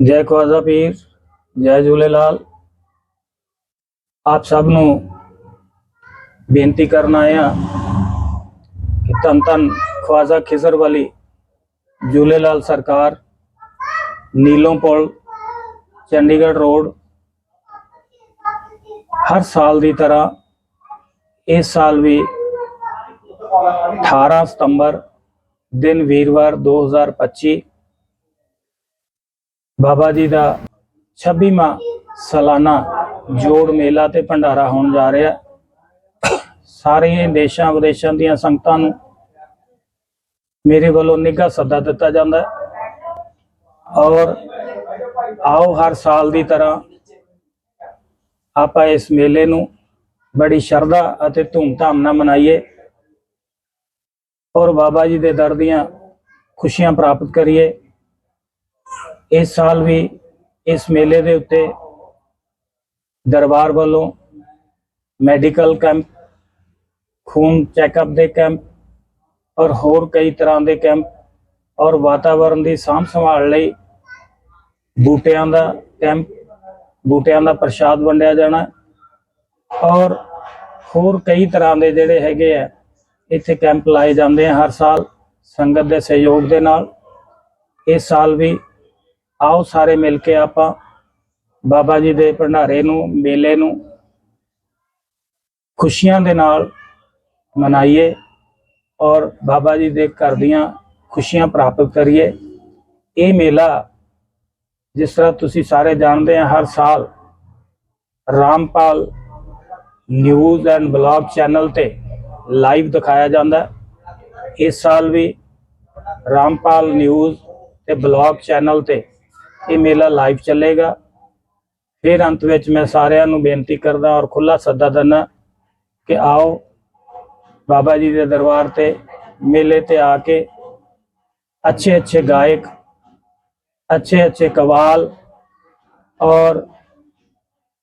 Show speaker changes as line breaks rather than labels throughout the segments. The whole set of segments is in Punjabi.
ਜੈ ਖਵਾਜਾ ਪੀਰ ਜੈ ਝੂਲੇਲਾਲ ਆਪ ਸਭ ਨੂੰ ਬੇਨਤੀ ਕਰਨ ਆਇਆ ਕਿ ਧੰਨ ਧੰਨ ਖਵਾਜਾ ਖਿਜ਼ਰ ਵਾਲੀ ਝੂਲੇ ਲਾਲ ਸਰਕਾਰ ਨੀਲੋਂ ਪੁਲ ਚੰਡੀਗੜ੍ਹ ਰੋਡ ਹਰ ਸਾਲ ਦੀ ਤਰ੍ਹਾਂ ਇਸ ਸਾਲ ਵੀ 18 ਸਤੰਬਰ ਦਿਨ ਵੀਰਵਾਰ 2025 ਬਾਬਾ ਜੀ ਦਾ 26ਵਾਂ ਸਾਲਾਨਾ ਜੋੜ ਮੇਲਾ ਤੇ ਭੰਡਾਰਾ ਹੋਣ ਜਾ ਰਿਹਾ ਹੈ। ਸਾਰੇ ਦੇਸ਼ਾਂ ਵਿਦੇਸ਼ਾਂ ਦੀਆਂ ਸੰਗਤਾਂ ਨੂੰ ਮੇਰੇ ਵੱਲੋਂ ਨਿੱਘਾ ਸੱਦਾ ਦਿੱਤਾ ਜਾਂਦਾ ਹੈ ਔਰ ਆਓ ਹਰ ਸਾਲ ਦੀ ਤਰ੍ਹਾਂ ਆਪਾਂ ਇਸ ਮੇਲੇ ਨੂੰ ਬੜੀ ਸ਼ਰਧਾ ਅਤੇ ਧੂਮਧਾਮ ਨਾਲ ਮਨਾਈਏ ਔਰ ਬਾਬਾ ਜੀ ਦੇ ਦਰ ਦੀਆਂ ਖੁਸ਼ੀਆਂ ਪ੍ਰਾਪਤ ਕਰੀਏ ਇਸ ਸਾਲ ਵੀ ਇਸ ਮੇਲੇ ਦੇ ਉੱਤੇ ਦਰਬਾਰ ਵੱਲੋਂ ਮੈਡੀਕਲ ਕੈਂਪ, ਖੂਨ ਚੈੱਕਅਪ ਦੇ ਕੈਂਪ ਔਰ ਹੋਰ ਕਈ ਤਰ੍ਹਾਂ ਦੇ ਕੈਂਪ ਔਰ ਵਾਤਾਵਰਣ ਦੀ ਸਾਂਭ ਸੰਭਾਲ ਲਈ ਬੂਟਿਆਂ ਦਾ ਕੈਂਪ, ਬੂਟਿਆਂ ਦਾ ਪ੍ਰਸ਼ਾਦ ਵੰਡਿਆ ਜਾਣਾ ਔਰ ਹੋਰ ਕਈ ਤਰ੍ਹਾਂ ਦੇ ਜਿਹੜੇ ਹੈਗੇ ਆ, ਇੱਥੇ ਕੈਂਪ ਲਾਏ ਜਾਂਦੇ ਆ ਹਰ ਸਾਲ ਸੰਗਤ ਦੇ ਸਹਿਯੋਗ ਦੇ ਨਾਲ। ਇਸ ਸਾਲ ਵੀ ਆਓ ਸਾਰੇ ਮਿਲ ਕੇ ਆਪਾਂ ਬਾਬਾ ਜੀ ਦੇ ਭੰਡਾਰੇ ਨੂੰ, ਮੇਲੇ ਨੂੰ ਖੁਸ਼ੀਆਂ ਦੇ ਨਾਲ ਮਨਾਈਏ ਔਰ ਬਾਬਾ ਜੀ ਦੇ ਘਰ ਦੀਆਂ ਖੁਸ਼ੀਆਂ ਪ੍ਰਾਪਤ ਕਰੀਏ। ਇਹ ਮੇਲਾ ਜਿਸ ਤਰ੍ਹਾਂ ਤੁਸੀਂ ਸਾਰੇ ਜਾਣਦੇ ਆ, ਹਰ ਸਾਲ Rampal news and blog channel ਤੇ ਲਾਈਵ ਦਿਖਾਇਆ ਜਾਂਦਾ ਇਸ ਸਾਲ ਵੀ ਰਾਮਪਾਲ ਨਿਊਜ਼ ਤੇ ਬਲੌਗ ਚੈਨਲ ਤੇ ਇਹ ਮੇਲਾ ਲਾਈਵ ਚੱਲੇਗਾ। ਫਿਰ ਅੰਤ ਵਿੱਚ ਮੈਂ ਸਾਰਿਆਂ ਨੂੰ ਬੇਨਤੀ ਕਰਦਾ ਔਰ ਖੁੱਲਾ ਸੱਦਾ ਦਿੰਦਾ ਕਿ ਆਓ ਬਾਬਾ ਜੀ ਦੇ ਦਰਬਾਰ ਤੇ, ਮੇਲੇ ਤੇ ਆ ਕੇ ਅੱਛੇ ਅੱਛੇ ਗਾਇਕ, ਅੱਛੇ ਅੱਛੇ ਕਵਾਲ ਔਰ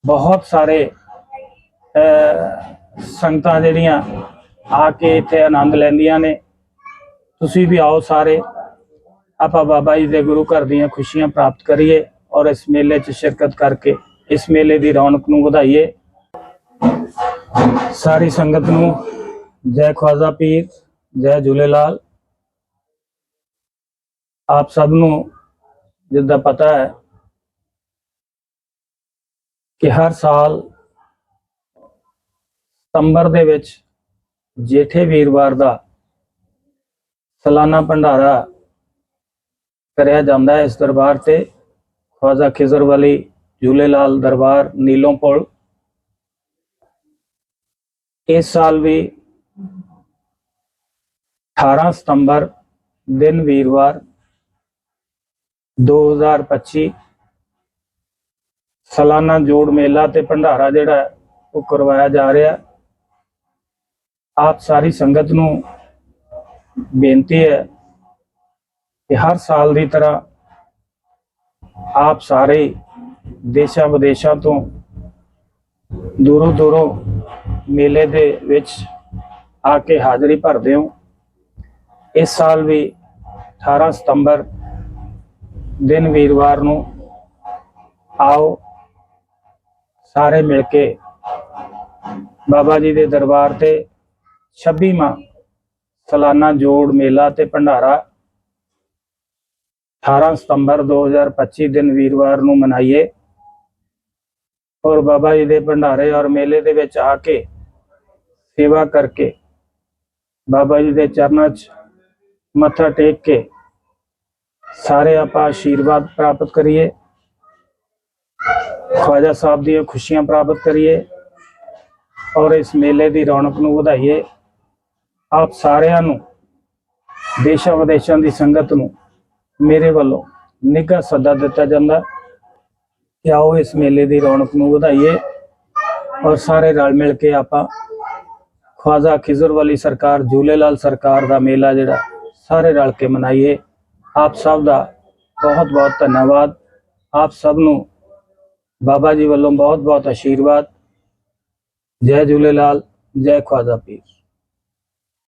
ਬਹੁਤ ਸਾਰੇ ਸੰਗਤਾਂ ਜਿਹੜੀਆਂ ਆ ਕੇ ਇੱਥੇ ਆਨੰਦ ਲੈਂਦੀਆਂ ਨੇ। ਤੁਸੀਂ ਵੀ ਆਓ ਸਾਰੇ। ਆਪਾਂ ਬਾਬਾ ਜੀ ਦੇ ਗੁਰੂ ਘਰ ਦੀਆਂ ਖੁਸ਼ੀਆਂ ਪ੍ਰਾਪਤ ਕਰੀਏ ਔਰ ਇਸ ਮੇਲੇ 'ਚ ਸ਼ਿਰਕਤ ਕਰਕੇ ਇਸ ਮੇਲੇ ਦੀ ਰੌਣਕ ਨੂੰ ਵਧਾਈਏ। ਸਾਰੀ ਸੰਗਤ ਨੂੰ ਜੈ ਖਵਾਜਾ ਪੀਰ, ਜੈ ਝੂਲੇਲਾਲ ਆਪ ਸਭ ਨੂੰ ਜਿੱਦਾਂ ਪਤਾ ਹੈ ਕਿ ਹਰ ਸਾਲ ਸਤੰਬਰ ਦੇ ਵਿੱਚ ਜੇਠੇ ਵੀਰਵਾਰ ਦਾ ਸਾਲਾਨਾ ਭੰਡਾਰਾ ਕਰਿਆ ਜਾਂਦਾ ਹੈ ਇਸ ਦਰਬਾਰ ਤੇ। ਖਵਾਜਾ ਖਿਜ਼ਰ ਵਾਲੀ ਝੂਲੇਲਾਲ ਦਰਬਾਰ ਨੀਲੋਂ ਪੁਲ। ਇਸ ਸਾਲ ਵੀ 18 ਸਤੰਬਰ ਦਿਨ ਵੀਰਵਾਰ 2025 ਸਾਲਾਨਾ ਜੋੜ ਮੇਲਾ ਤੇ ਭੰਡਾਰਾ ਜਿਹੜਾ ਹੈ, ਉਹ ਕਰਵਾਇਆ ਜਾ ਰਿਹਾ। ਆਪ ਸਾਰੀ ਸੰਗਤ ਨੂੰ ਬੇਨਤੀ ਹੈ ਕਿ ਹਰ ਸਾਲ ਦੀ ਤਰ੍ਹਾਂ ਆਪ ਸਾਰੇ ਦੇਸ਼ਾਂ ਵਿਦੇਸ਼ਾਂ ਤੋਂ ਦੂਰੋਂ ਦੂਰੋਂ ਮੇਲੇ ਦੇ ਵਿੱਚ ਆ ਕੇ ਹਾਜ਼ਰੀ ਭਰਦੇ ਹੋ। ਇਸ ਸਾਲ ਵੀ 18 ਸਤੰਬਰ ਦਿਨ ਵੀਰਵਾਰ ਨੂੰ ਆਓ। ਸਾਰੇ ਮਿਲ ਕੇ ਬਾਬਾ ਜੀ ਦੇ ਦਰਬਾਰ ਤੇ 26ਵਾਂ ਸਾਲਾਨਾ ਜੋੜ ਮੇਲਾ ਤੇ ਭੰਡਾਰਾ 18 ਸਤੰਬਰ 2025 ਦਿਨ ਵੀਰਵਾਰ ਨੂੰ ਮਨਾਈਏ। ਔਰ ਬਾਬਾ ਜੀ ਦੇ ਭੰਡਾਰੇ ਔਰ ਮੇਲੇ ਦੇ ਵਿੱਚ ਆ ਕੇ ਸੇਵਾ ਕਰਕੇ ਬਾਬਾ ਜੀ ਦੇ ਚਰਨਾਂ 'ਚ ਮੱਥਾ ਟੇਕ ਕੇ ਸਾਰੇ ਆਪਾਂ ਆਸ਼ੀਰਵਾਦ ਪ੍ਰਾਪਤ ਕਰੀਏ। ਖਵਾਜਾ ਸਾਹਿਬ ਦੀਆਂ ਖੁਸ਼ੀਆਂ ਪ੍ਰਾਪਤ ਕਰੀਏ ਔਰ ਇਸ ਮੇਲੇ ਦੀ ਰੌਣਕ ਨੂੰ ਵਧਾਈਏ। ਆਪ ਸਾਰਿਆਂ ਨੂੰ ਦੇਸ਼ਾਂ ਵਿਦੇਸ਼ਾਂ ਦੀ ਸੰਗਤ ਨੂੰ ਮੇਰੇ ਵੱਲੋਂ ਨਿੱਘਾ ਸੱਦਾ ਦਿੱਤਾ ਜਾਂਦਾ। ਕਿ ਆਓ ਇਸ ਮੇਲੇ ਦੀ ਰੌਣਕ ਨੂੰ ਵਧਾਈਏ ਔਰ ਸਾਰੇ ਰਲ ਮਿਲ ਕੇ ਆਪਾਂ ਖਵਾਜਾ ਖਿਜ਼ਰ ਵਾਲੀ ਸਰਕਾਰ ਝੂਲੇਲਾਲ ਸਰਕਾਰ ਦਾ ਮੇਲਾ ਜਿਹੜਾ, ਸਾਰੇ ਰਲ ਕੇ ਮਨਾਈਏ। ਆਪ ਸਭ ਦਾ ਬਹੁਤ ਬਹੁਤ ਧੰਨਵਾਦ। ਆਪ ਸਭ ਨੂੰ ਬਾਬਾ ਜੀ ਵੱਲੋਂ ਬਹੁਤ ਬਹੁਤ ਆਸ਼ੀਰਵਾਦ ਜੈ ਝੂਲੇਲਾਲ ਜੈ ਖਵਾਜਾ ਪੀਰ।